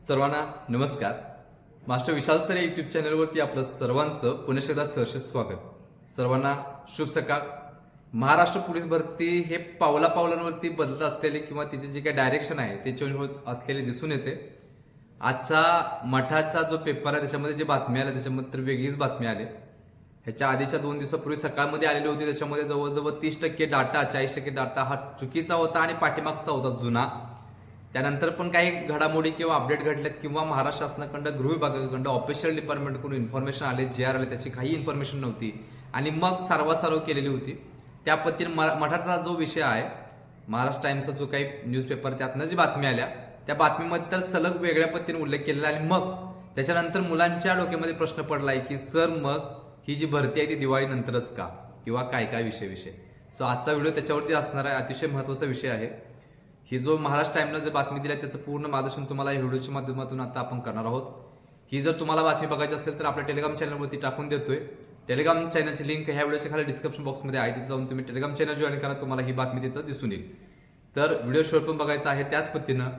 सर्वांना नमस्कार. मास्टर विशाल sir YouTube चॅनलवरती आपलं सर्वांचं पुन्हा एकदा सहर्ष स्वागत. सर्वांना शुभ सकाळ. महाराष्ट्र पोलीस भरती हे पावला पावलांवरती बदलत असलेले किंवा तिचे जे काही डायरेक्शन आहे ते चेंज होत असलेले दिसून येते. आजचा मठाचा जो पेपर आहे त्याच्यामध्ये जे बातमी आल्या त्याच्यामध्ये तर वेगळीच बातमी आली. ह्याच्या आधीच्या दोन दिवसापूर्वी सकाळमध्ये आलेली होती त्याच्यामध्ये जवळजवळ तीस टक्के डाटा चाळीस टक्के डाटा हा चुकीचा होता आणि पाठीमागचा होता जुना. त्यानंतर पण काही घडामोडी किंवा अपडेट घडल्यात किंवा महाराष्ट्र शासनाकडं गृह विभागाकडं ऑफिशियल डिपार्टमेंटकडून इन्फॉर्मेशन आले जे आर आले त्याची काही इन्फॉर्मेशन नव्हती. आणि मग सारवासारव केलेली होती. त्या पद्धतीने म- जो विषय आहे महाराष्ट्र टाइम्सचा जो काही न्यूजपेपर त्यातनं जी बातमी आल्या त्या बातमीमध्ये तर सलग वेगळ्या पद्धतीने उल्लेख केलेला आहे. आणि मग त्याच्यानंतर मुलांच्या डोक्यामध्ये प्रश्न पडला आहे की सर मग ही जी भरती आहे ती दिवाळीनंतरच का? किंवा काय काय विषय विषय सो आजचा व्हिडिओ त्याच्यावरती असणार आहे. अतिशय महत्त्वाचा विषय आहे. ही जो महाराष्ट्र टाइमनं जे बातमी दिली त्याचं पूर्ण मार्गदर्शन तुम्हाला या व्हिडिओच्या माध्यमातून आता आपण करणार आहोत. ही जर तुम्हाला बातमी बघायची असेल तर आपल्या टेलिग्राम चॅनलवरती टाकून देतोय. टेलिग्राम चॅनलची लिंक ह्या व्हिडिओच्या खाली डिस्क्रिप्शन बॉक्समध्ये आहे तिथे जाऊन तुम्ही टेलिग्राम चॅनल जॉईन करा तुम्हाला ही बातमी तिथं दिसून येईल. तर व्हिडिओ शोध पण बघायचा आहे त्याच पद्धतीनं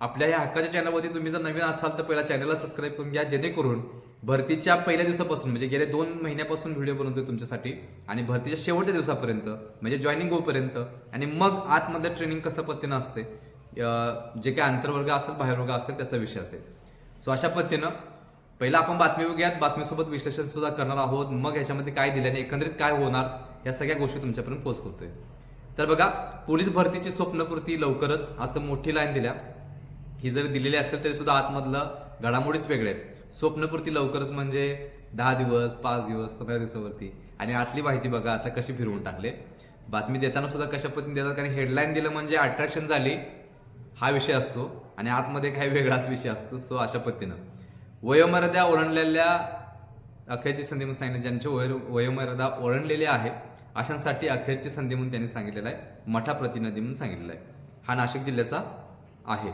आपल्या ह्या हक्काच्या चॅनलवरती तुम्ही जर नवीन असाल तर पहिला चॅनलला सबस्क्राईब करून घ्या जेणेकरून भरतीच्या पहिल्या दिवसापासून म्हणजे गेल्या दोन महिन्यापासून व्हिडिओ बनवतोय तुमच्यासाठी आणि भरतीच्या शेवटच्या दिवसापर्यंत म्हणजे जॉईनिंग होईपर्यंत आणि मग आतमध्ये ट्रेनिंग कसं पद्धतीनं असते जे काही आंतरवर्ग असेल बाहेरवर्ग असेल त्याचा विषय असेल. सो अशा पद्धतीनं पहिला आपण बातमी बघूयात. बातमीसोबत विश्लेषण सुद्धा करणार आहोत. मग ह्याच्यामध्ये काय दिल्याने एकंदरीत काय होणार या सगळ्या गोष्टी तुमच्यापर्यंत पोच करतोय. तर बघा पोलीस भरतीची स्वप्नपूर्ती लवकरच असं मोठी लाईन दिल्या. ही जर दिलेली असेल तरी सुद्धा आतमधलं घडामोडीच वेगळे आहेत. स्वप्नपूर्ती लवकरच म्हणजे दहा दिवस पाच दिवस पंधरा दिवसावरती. आणि आतली माहिती बघा आता कशी फिरवून टाकले. बातमी देताना सुद्धा कशा पद्धतीने देतात कारण हेडलाईन दिलं म्हणजे अट्रॅक्शन झाली हा विषय असतो. आणि आतमध्ये काही वेगळाच विषय असतो सो अशा पद्धतीनं. वयोमर्यादा ओरंडलेल्या अखेरची संधी म्हणून सांगितलं ज्यांची वय वयोमर्यादा ओरंडलेली आहे अशांसाठी अखेरची संधी म्हणून त्यांनी सांगितलेलं आहे मठा प्रतिनिधी म्हणून सांगितलेलं आहे. हा नाशिक जिल्ह्याचा आहे.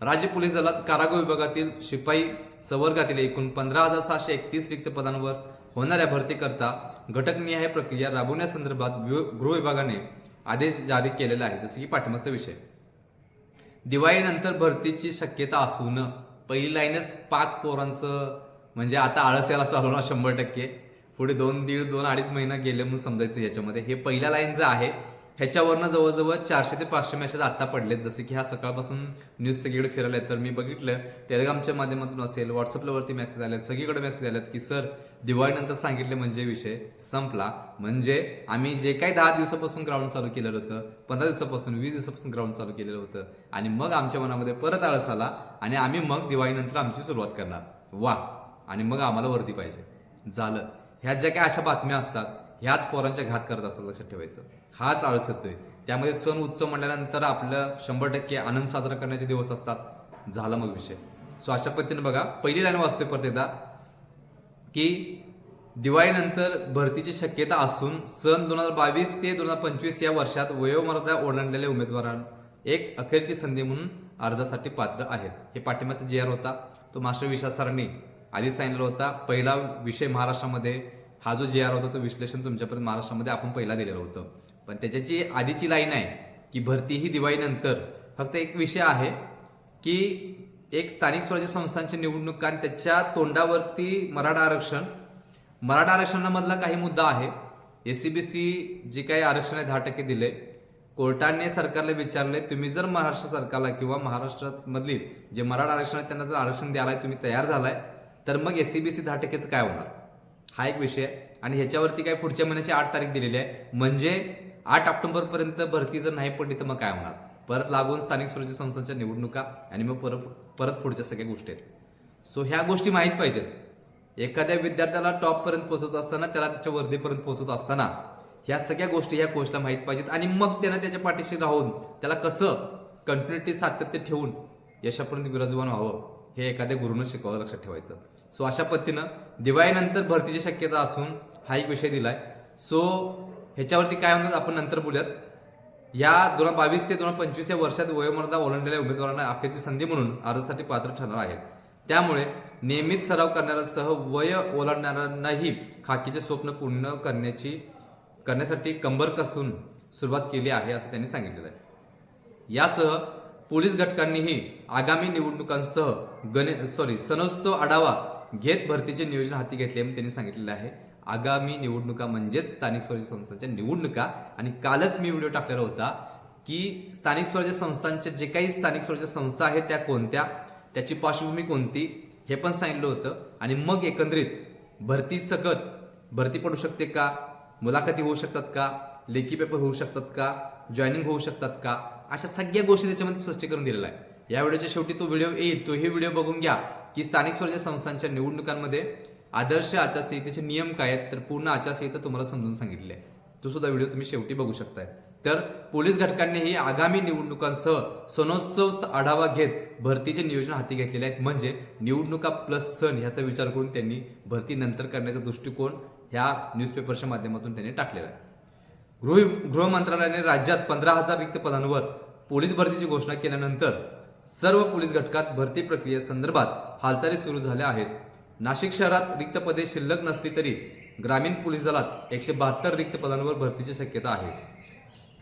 राज्य पोलीस दलात कारागृह विभागातील शिपाई संवर्गातील एकूण पंधरा हजार सहाशे एकतीस रिक्त पदांवर होणाऱ्या भरतीकरता घटकनिहाय प्रक्रिया राबवण्यासंदर्भात गृह विभागाने आदेश जारी केलेला आहे जसं की पाठिंबाचा विषय. दिवाळीनंतर भरतीची शक्यता असून पहिली लाईनच पाच पोरांचं म्हणजे आता आळस याला चालवणार शंभर टक्के. पुढे दोन दीड दोन अडीच महिना गेले म्हणून समजायचं याच्यामध्ये. हे पहिल्या लाईन जे आहे ह्याच्यावरनं जवळजवळ चारशे ते पाचशे मेसेज आता पडलेत. जसे की ह्या सकाळपासून न्यूज सगळीकडे फिरायला तर मी बघितलं टेलिग्रामच्या माध्यमातून असेल व्हॉट्सअपला वरती मेसेज आले सगळीकडे मेसेज आलेत की सर दिवाळीनंतर सांगितले म्हणजे विषय संपला. म्हणजे आम्ही जे काही दहा दिवसापासून ग्राउंड चालू केलेलं होतं पंधरा दिवसापासून वीस दिवसापासून ग्राउंड चालू केलेलं होतं. आणि मग आमच्या मनामध्ये परत आळस आला आणि आम्ही मग दिवाळीनंतर आमची सुरुवात करणार. वा आणि मग आम्हाला वरती पाहिजे. झालं. ह्या ज्या काही अशा बातम्या असतात ह्याच पोरांच्या घात करत असतात लक्षात ठेवायचं. हाच आळस येतोय. त्यामध्ये सण उत्सव म्हणल्यानंतर आपलं शंभर टक्के आनंद साजरा करण्याचे दिवस असतात. झाला मग विषय. सो अशा पद्धतीने बघा पहिली लाईन वाचतोय परत एकदा की दिवाळीनंतर भरतीची शक्यता असून सन दोन हजार बावीस ते दोन हजार पंचवीस या वर्षात वयोमर्यादा ओलांडलेल्या उमेदवारांना एक अखेरची संधी म्हणून अर्जासाठी पात्र आहेत. हे पाठिंबाचा जी आर होता. तो मास्टर विश्वास सरांनी आधी सांगितलेला होता पहिला विषय महाराष्ट्रामध्ये हा जो जे आर होता तो विश्लेषण तुमच्यापर्यंत महाराष्ट्रामध्ये आपण पहिला दिलेलं होतं. पण त्याच्याची आधीची लाईन आहे की भरती ही दिवाळीनंतर. फक्त एक विषय आहे की एक स्थानिक स्वराज्य संस्थांची निवडणूक आणि त्याच्या तोंडावरती मराठा आरक्षण. मराठा आरक्षणामधला काही मुद्दा आहे. ए सी बी सी जे काही आरक्षण आहे दहा टक्के दिले. कोर्टाने सरकारला विचारले तुम्ही जर महाराष्ट्र सरकारला किंवा महाराष्ट्रात मधली जे मराठा आरक्षण आहे त्यांना जर आरक्षण द्यायला तुम्ही तयार झालाय तर मग ए सी बी सी दहा टक्केचं काय होणार? हा एक विषय आणि ह्याच्यावरती काय पुढच्या महिन्याची आठ तारीख दिलेली आहे. म्हणजे आठ ऑक्टोबर पर्यंत भरती जर नाही पडली तर मग काय होणार? परत लागून स्थानिक स्वराज्य संस्थांच्या निवडणुका आणि मग परत परत पुढच्या सगळ्या गोष्टी आहेत. सो ह्या गोष्टी माहीत पाहिजेत. एखाद्या विद्यार्थ्याला टॉप पर्यंत पोहोचत असताना त्याला त्याच्या वर्धेपर्यंत पोहोचत असताना ह्या सगळ्या गोष्टी ह्या कोचला माहीत पाहिजेत. आणि मग त्यानं त्याच्या पाठीशी राहून त्याला कसं कंटिन्युटी सातत्य ठेवून यशापर्यंत विराजमान व्हावं हे एखाद्या गुरुनं शिकवावं लक्षात ठेवायचं. सो अशा पद्धतीनं दिवाळीनंतर भरतीची शक्यता असून हा एक विषय दिलाय. सो ह्याच्यावरती काय म्हणतात आपण नंतर बोलूयात. या दोन हजार बावीस ते दोन हजार पंचवीस या वर्षात वयोमर्यादा ओलांडलेल्या उमेदवारांना अखेरची संधी म्हणून अर्जासाठी पात्र ठरणार आहेत. त्यामुळे नियमित सराव करणाऱ्यासह वय ओलांडणाऱ्यांनाही खाकीचे स्वप्न पूर्ण करण्याची करण्यासाठी कंबर कसून सुरुवात केली आहे असं त्यांनी सांगितलेलं आहे. यासह पोलीस घटकांनीही आगामी निवडणुकांसह गणे सॉरी सणोत्सव आढावा घेत भरतीचे नियोजन हाती घेतले म्हणून त्यांनी सांगितलेलं आहे. आगामी निवडणुका म्हणजेच स्थानिक स्वराज्य संस्थांच्या निवडणुका. आणि कालच मी व्हिडिओ टाकलेला होता की स्थानिक स्वराज्य संस्थांच्या जे काही स्थानिक स्वराज्य संस्था आहेत त्या कोणत्या? त्याची पार्श्वभूमी कोणती? हे पण सांगितलं होतं. आणि मग एकंदरीत भरती सकत भरती पडू शकते का? मुलाखती होऊ शकतात का? लेखी पेपर होऊ शकतात का? जॉईनिंग होऊ शकतात का? अशा सगळ्या गोष्टी त्याच्यामध्ये स्पष्टीकरण दिलेलं आहे. या व्हिडिओच्या शेवटी तो व्हिडिओ येईल तोही व्हिडिओ बघून घ्या. की स्थानिक स्वराज्य संस्थांच्या निवडणुकांमध्ये आदर्श आचारसंहितेचे नियम काय आहेत? तर पूर्ण आचारसंहिता तुम्हाला समजून सांगितली आहे. तो सुद्धा व्हिडिओ तुम्ही शेवटी बघू शकताय. तर पोलीस घटकांनीही आगामी निवडणुकांसह सणोत्सव आढावा घेत भरतीचे नियोजन हाती घेतलेले आहेत. म्हणजे निवडणुका प्लस सण ह्याचा विचार करून त्यांनी भरती नंतर करण्याचा दृष्टिकोन ह्या न्यूजपेपरच्या माध्यमातून त्यांनी टाकलेला आहे. गृह गृह मंत्रालयाने राज्यात पंधरा हजार रिक्त पदांवर पोलीस भरतीची घोषणा केल्यानंतर सर्व पोलीस घटकात भरती प्रक्रियेसंदर्भात हालचाली सुरू झाल्या आहेत. नाशिक शहरात रिक्त पदे शिल्लक नसली तरी ग्रामीण पोलीस दलात एकशे बहात्तर रिक्त पदांवर भरतीची शक्यता आहे.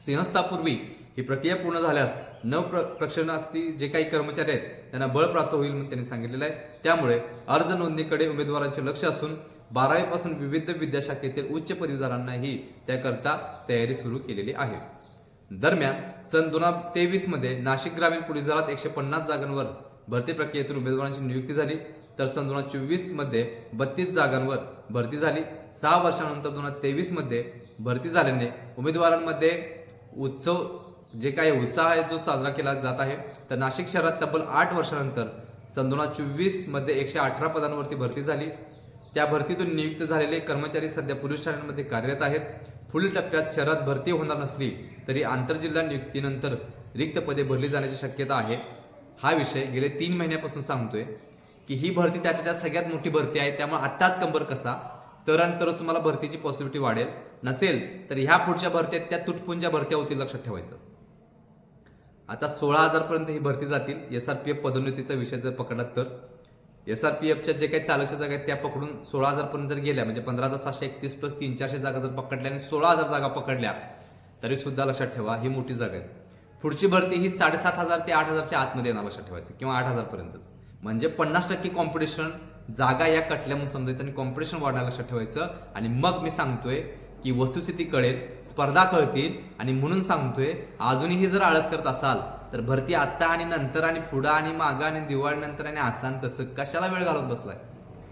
सिंहस्थापूर्वी ही प्रक्रिया पूर्ण झाल्यास नव प्र प्रक्षणास्ती जे काही कर्मचारी आहेत त्यांना बळ प्राप्त होईल म्हणून त्यांनी सांगितलेलं आहे. त्यामुळे अर्ज नोंदणीकडे उमेदवारांचे लक्ष असून बारावीपासून विविध विद्याशाखेतील उच्च पदवीधरांनाही त्याकरता तयारी सुरू केलेली आहे. दरम्यान सन दोन हजार तेवीसमध्ये नाशिक ग्रामीण पोलीस दलात एकशे पन्नास जागांवर भरती प्रक्रियेतून उमेदवारांची नियुक्ती झाली. तर सन दोन हजार चोवीसमध्ये बत्तीस जागांवर भरती झाली. सहा वर्षानंतर दोन हजार तेवीसमध्ये भरती झाल्याने उमेदवारांमध्ये उत्सव जे काही उत्साह आहे जो साजरा केला जात आहे. तर नाशिक शहरात तब्बल आठ वर्षानंतर सन दोन हजार चोवीसमध्ये एकशे अठरा पदांवरती भरती झाली. त्या भरतीतून नियुक्त झालेले कर्मचारी सध्या पोलीस ठाण्यांमध्ये कार्यरत आहेत. पुढील टप्प्यात शहरात भरती होणार नसली तरी आंतरजिल्हा नियुक्तीनंतर रिक्त पदे भरली जाण्याची शक्यता आहे. हा विषय गेले तीन महिन्यापासून सांगतोय की ही भरती त्याच्या त्यात सगळ्यात मोठी भरती आहे. त्यामुळे आत्ताच कंबर कसा तर आणि तरच तुम्हाला भरतीची पॉसिबिलिटी वाढेल. नसेल तर ह्या पुढच्या भरत्या त्या तुटपुंच्या भरत्या होतील लक्षात ठेवायचं. आता सोळा हजारपर्यंत ही भरती जातील. एस आर पी एफ पदोन्नतीचा विषय जर पकडलात तर? एस आर पी एफच्या जे काही चालकच्या जागा आहेत त्या पकडून सोळा हजार पर्यंत जर गेल्या म्हणजे पंधरा हजार सातशे एकतीस प्लस तीन चारशे जागा जर पकडल्या आणि सोळा हजार जागा पकडल्या तरी सुद्धा लक्षात ठेवा ही मोठी जागा आहे. पुढची भरती ही साडेसात हजार ते आठ हजारच्या आतमध्ये येणार लक्षात ठेवायचं किंवा आठ हजारपर्यंतच म्हणजे पन्नास टक्के कॉम्पिटिशन जागा या कटल्या म्हणून समजायचं आणि कॉम्पिटिशन वाढायला लक्षात ठेवायचं. आणि मग मी सांगतोय की वस्तुस्थिती कळेल स्पर्धा कळतील आणि म्हणून सांगतोय अजूनही जर आळस करत असाल तर भरती आत्ता आणि नंतर आणि पुढं आणि मागं आणि दिवाळीनंतर आणि आसान तसं कशाला वेळ घालवत बसलाय?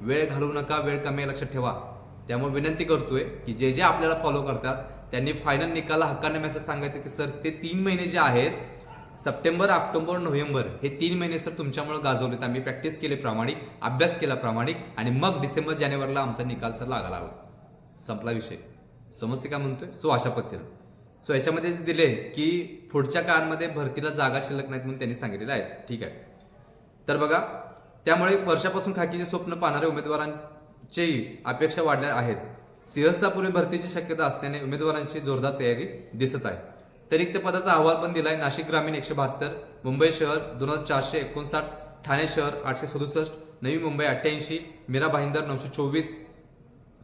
वेळ घालवू नका वेळ कमी लक्षात ठेवा. त्यामुळे विनंती करतोय की जे जे आपल्याला फॉलो करतात त्यांनी फायनल निकाला हक्काने मेसेज सांगायचं की सर ते तीन महिने जे आहेत सप्टेंबर ऑक्टोबर नोव्हेंबर हे तीन महिने सर तुमच्यामुळे गाजवलेत. आम्ही प्रॅक्टिस केली प्रामाणिक अभ्यास केला प्रामाणिक आणि मग डिसेंबर जानेवारीला आमचा निकाल सर लागायला लागला. संपला विषय. समस्या काय म्हणतोय? सो अशा पद्धतीनं. सो याच्यामध्ये दिले की पुढच्या काळामध्ये भरतीला जागा शिल्लक नाहीत म्हणून त्यांनी सांगितलेलं आहे. ठीक आहे. तर बघा त्यामुळे वर्षापासून खाकीचे स्वप्न पाहणाऱ्या उमेदवारांचेही अपेक्षा वाढल्या आहेत. सिंहस्थापूर्वी भरतीची शक्यता असल्याने उमेदवारांची जोरदार तयारी दिसत आहे. तर रिक्त पदाचा अहवाल पण दिलाय. नाशिक ग्रामीण एकशे बहात्तर मुंबई शहर दोन हजार चारशे एकोणसाठ ठाणे शहर आठशे सदुसष्ट नवी मुंबई अठ्ठ्याऐंशी मीरा भाईंदर नऊशे चोवीस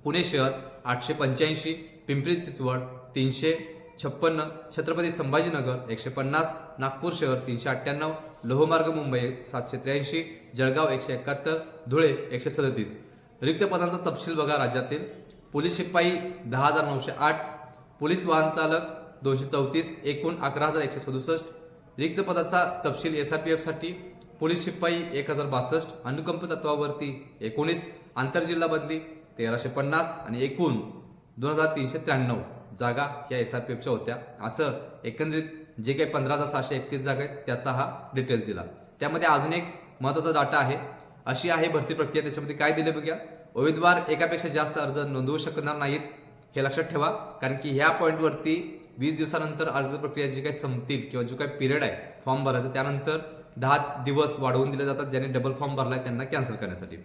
पुणे शहर आठशे पंच्याऐंशी पिंपरी चिंचवड तीनशे छप्पन्न छत्रपती संभाजीनगर एकशे पन्नास नागपूर शहर तीनशे अठ्ठ्याण्णव लोहमार्ग मुंबई सातशे त्र्याऐंशी जळगाव एकशे एकाहत्तर धुळे एकशे सदतीस. रिक्त पदांचा तपशील बघा राज्यातील. पोलीस शिपाई दहा हजार नऊशे आठ. पोलीस वाहन चालक दोनशे चौतीस एकूण अकरा हजार एकशे सदुसष्ट. रिक्त पदाचा तपशील एस आर पी एफसाठी पोलीस शिपाई एक हजार बासष्ट. अनुकंप तत्वावरती एकोणीस. आंतरजिल्हा बदली तेराशे पन्नास आणि एकूण दोन हजार तीनशे त्र्याण्णव. जागा या एस आर पी एफच्या होत्या. असं एकंदरीत जे काही पंधरा हजार सहाशे एकतीस जागा आहेत त्याचा हा डिटेल्स दिला. त्यामध्ये अजून एक महत्त्वाचा डाटा आहे. अशी आहे भरती प्रक्रिया. त्याच्यामध्ये काय दिले बघूया. उमेदवार एकापेक्षा जास्त अर्ज नोंदवू शकणार नाहीत हे लक्षात ठेवा. कारण की ह्या पॉईंटवरती वीस दिवसानंतर अर्ज प्रक्रिया जी काही संपतील किंवा जो काही पिरियड आहे फॉर्म भरायचा त्यानंतर दहा दिवस वाढवून दिले जातात ज्यांनी डबल फॉर्म भरला त्यांना कॅन्सल करण्यासाठी.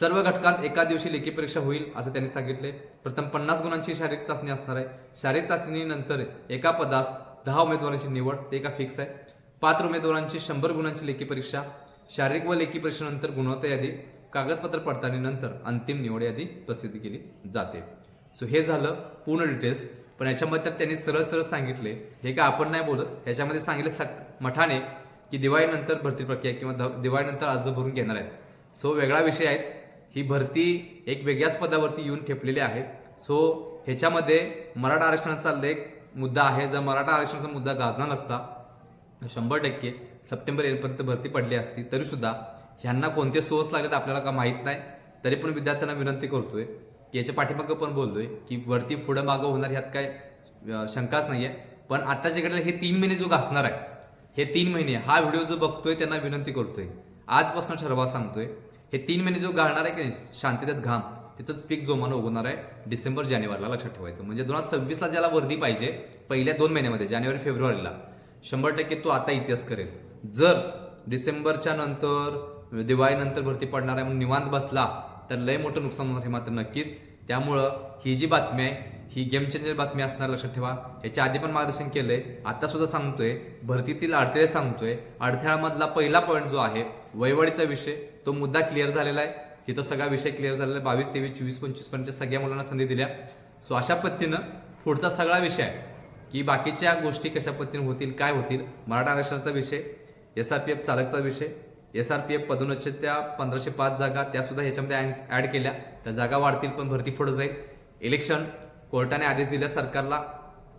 सर्व घटकात एका दिवशी लेखी परीक्षा होईल असं त्यांनी सांगितले. प्रथम पन्नास गुणांची शारीरिक चाचणी असणार आहे. शारीरिक चाचणीनंतर एका पदास दहा उमेदवारांची निवड ते एका फिक्स आहे. पात्र उमेदवारांची शंभर गुणांची लेखी परीक्षा शारीरिक व लेखी परीक्षेनंतर गुणवत्ता यादी कागदपत्र पडताळणीनंतर अंतिम निवड यादी प्रसिद्ध केली जाते. सो हे झालं पूर्ण डिटेल्स पण याच्यामध्ये तर त्यांनी सरळ सरळ सांगितले. हे काय आपण नाही बोलत. ह्याच्यामध्ये सांगितले सक मठाने की दिवाळीनंतर भरती प्रक्रिया किंवा दिवाळीनंतर अर्ज भरून घेणार आहेत. सो वेगळा विषय आहे. ही भरती एक वेगळ्याच पदावरती येऊन ठेपलेली आहे. सो ह्याच्यामध्ये मराठा आरक्षणाचा लेख मुद्दा आहे. जर मराठा आरक्षणाचा मुद्दा गाजणार नसता शंभर टक्के सप्टेंबर एंडपर्यंत भरती पडली असती तरीसुद्धा ह्यांना कोणते सोर्स तर आपल्याला का माहीत नाही तरी पण विद्यार्थ्यांना विनंती करतोय. की याच्या पाठीमागं पण बोललोय की वरती पुढं मागं होणार ह्यात काय शंकाच नाही आहे पण आत्ताच्या घडीला हे तीन महिने जो घासणार आहे हे तीन महिने हा व्हिडिओ जो बघतोय त्यांना विनंती करतोय. आजपासून ठरवा सांगतोय हे तीन महिने जो गाळणार आहे की नाही, शांततेत घाम त्याचंच पीक जोमानं उगवणार आहे डिसेंबर जानेवारीला लक्षात ठेवायचं. म्हणजे दोन हजार सव्वीसला ज्याला वर्दी पाहिजे पहिल्या दोन महिन्यामध्ये जानेवारी फेब्रुवारीला. शंभर टक्के तो आता इतिहास करेल. जर डिसेंबरच्या नंतर दिवाळीनंतर भरती पडणार आहे म्हणून निवांत बसला तर लय मोठं नुकसान होणार हे मात्र नक्कीच. त्यामुळं ही जी बातमी आहे ही गेम चेंजर बातमी असणार लक्षात ठेवा. याच्या आधी पण मार्गदर्शन केलंय. आता सुद्धा सांगतोय. भरतीतील अडथळे सांगतोय. अडथळ्यामधला पहिला पॉईंट जो आहे वयवाडीचा विषय तो मुद्दा क्लिअर झालेला आहे. तिथं सगळा विषय क्लिअर झालेला आहे. बावीस तेवीस चोवीस पंचवीसपर्यंत सगळ्या मुलांना संधी दिल्या. सो अशा पद्धतीनं पुढचा सगळा विषय आहे की बाकीच्या गोष्टी कशा पद्धतीने होतील काय होतील मराठा आरक्षणाचा विषय एस आर पी एफ चालकचा विषय एस आर पी एफ पदोन्नतच्या पंधराशे पाच जागा त्यासुद्धा ह्याच्यामध्ये ॲड केल्या. त्या जागा वाढतील पण भरती पुढे जाईल. इलेक्शन कोर्टाने आदेश दिला सरकारला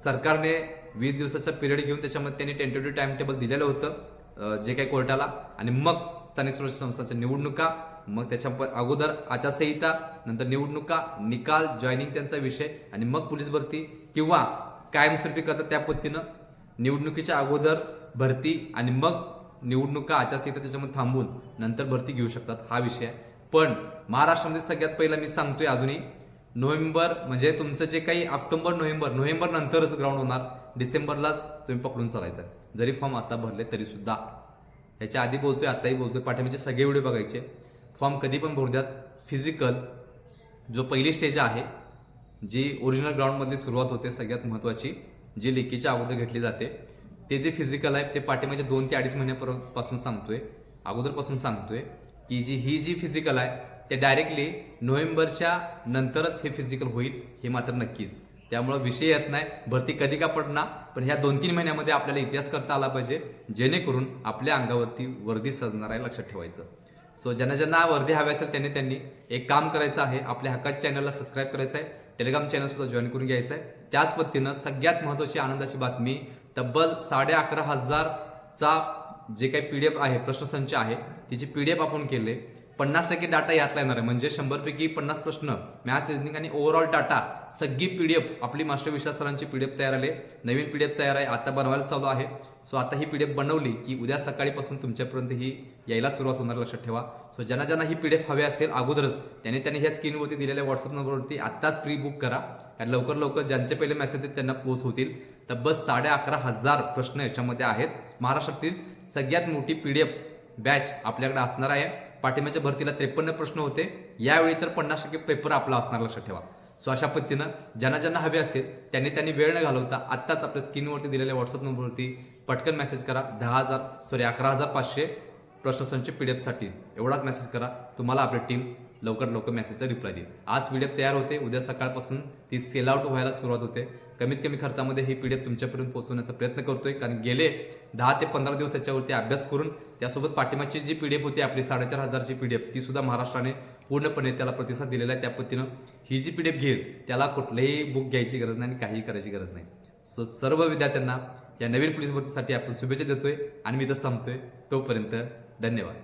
सरकारने वीस दिवसाचा पिरियड घेऊन त्याच्यामध्ये त्यांनी टेंटेटिव्ह टाइम टेबल दिलेलं होतं जे काही कोर्टाला. आणि मग स्थानिक स्वराज्य संस्थांच्या निवडणुका मग त्याच्या प- अगोदर आचारसंहिता नंतर निवडणुका निकाल जॉईनिंग त्यांचा विषय आणि मग पोलीस भरती किंवा कायमस्वरूपी करतात त्या पद्धतीनं निवडणुकीच्या अगोदर भरती आणि मग निवडणुका आचारसंहिता त्याच्यामध्ये थांबून नंतर भरती घेऊ शकतात हा विषय आहे. पण महाराष्ट्रामध्ये सगळ्यात पहिला मी सांगतोय अजूनही नोव्हेंबर म्हणजे तुमचं जे काही ऑक्टोबर नोव्हेंबर नोव्हेंबर नंतरच ग्राउंड होणार. डिसेंबरलाच तुम्ही पकडून चालायचं. जरी फॉर्म आता भरले तरी सुद्धा. ह्याच्या आधी बोलतोय आताही बोलतोय. पाठिंब्याचे सगळे व्हिडिओ बघायचे. फॉर्म कधी पण भरू द्यात. फिजिकल जो पहिली स्टेज आहे जी ओरिजिनल ग्राउंडमधली सुरुवात होते सगळ्यात महत्त्वाची जी लेकीच्या अगोदर घेतली जाते ते जे फिजिकल आहे ते पाठिंब्याच्या दोन ते अडीच महिन्यापासून सांगतोय. अगोदरपासून सांगतोय की जी ही जी फिजिकल आहे ते डायरेक्टली नोव्हेंबरच्या नंतरच हे फिजिकल होईल हे मात्र नक्कीच. त्यामुळं विषय येत नाही. भरती कधी का पडणार? पण ह्या दोन तीन महिन्यामध्ये आपल्याला इतिहास करता आला पाहिजे जेणेकरून आपल्या अंगावरती वर्दी सजणार आहे लक्षात ठेवायचं. सो ज्यांना ज्यांना वर्दी हवी असेल त्यांनी त्यांनी एक काम करायचं आहे आपल्या हक्काच्या चॅनलला सबस्क्राईब करायचं आहे टेलिग्राम चॅनलसुद्धा जॉईन करून घ्यायचं आहे. त्याच पद्धतीनं सगळ्यात महत्त्वाची आनंदाची बातमी तब्बल साडे अकरा हजारचा जे काही पी डी एफ आहे प्रश्नसंच आहे तिची पी डी एफ आपण केले. पन्नास टक्के डाटा यातला येणार आहे. म्हणजे शंभरपैकी पन्नास प्रश्न मॅथ्स रिजनिंग आणि ओव्हरऑल डाटा सगळी पी डी एफ आपली मास्टर विश्वास सरांची पी डी एफ तयार आले नवीन पी डी एफ तयार आहे. आता बनवायला चालू आहे. सो आता ही पी डी एफ बनवली की उद्या सकाळीपासून तुमच्यापर्यंत ही यायला सुरुवात होणार लक्षात ठेवा. सो ज्यांना ज्यांना ही पी डी एफ हवी असेल अगोदरच त्यांनी त्यांनी ह्या स्क्रीनवरती दिलेल्या व्हॉट्सअप नंबरवरती आत्ताच प्री बुक करा. कारण लवकर लवकर ज्यांचे पहिले मेसेज आहेत त्यांना पोच होतील. तर बस साडे अकरा हजार प्रश्न याच्यामध्ये आहेत. महाराष्ट्रातील सगळ्यात मोठी पी डी एफ बॅच आपल्याकडे असणार आहे. पाठिंब्याच्या भरतीला त्रेपन्न प्रश्न होते. यावेळी तर पन्नास टक्के पेपर आपला असणार लक्षात ठेवा. सो अशा पद्धतीनं ज्यांना ज्यांना हवे असेल त्यांनी त्यांनी वेळ न घालवता आत्ताच आपल्या स्क्रीनवरती दिलेल्या व्हॉट्सअप नंबरवरती पटकन मेसेज करा. दहा हजार सॉरी अकरा हजार पाचशे प्रश्नसंच पी डी एफसाठी एवढाच मेसेज करा. तुम्हाला आपली टीम लवकर लवकर मेसेजचा रिप्लाय देईल आज पी डी एफ तयार होते उद्या सकाळपासून ती सेल आउट व्हायला सुरुवात होते. कमीत कमी खर्चामध्ये ही पी डी एफ तुमच्यापर्यंत पोहोचवण्याचा प्रयत्न करतोय कारण गेले दहा ते पंधरा दिवस याच्यावरती अभ्यास करून त्यासोबत पाठिंबाची जी पी डी एफ होती आपली साडेचार हजारची पी डी एफ ती सुद्धा महाराष्ट्राने पूर्णपणे त्याला प्रतिसाद दिलेला आहे. त्या पद्धतीनं ही जी पी डी एफ घेईल त्याला कुठलंही बुक घ्यायची गरज नाही आणि काहीही करायची गरज नाही. सो सर्व विद्यार्थ्यांना या नवीन पोलीस भरतीसाठी आपण शुभेच्छा देतोय आणि मी तर संपतोय. तोपर्यंत धन्यवाद.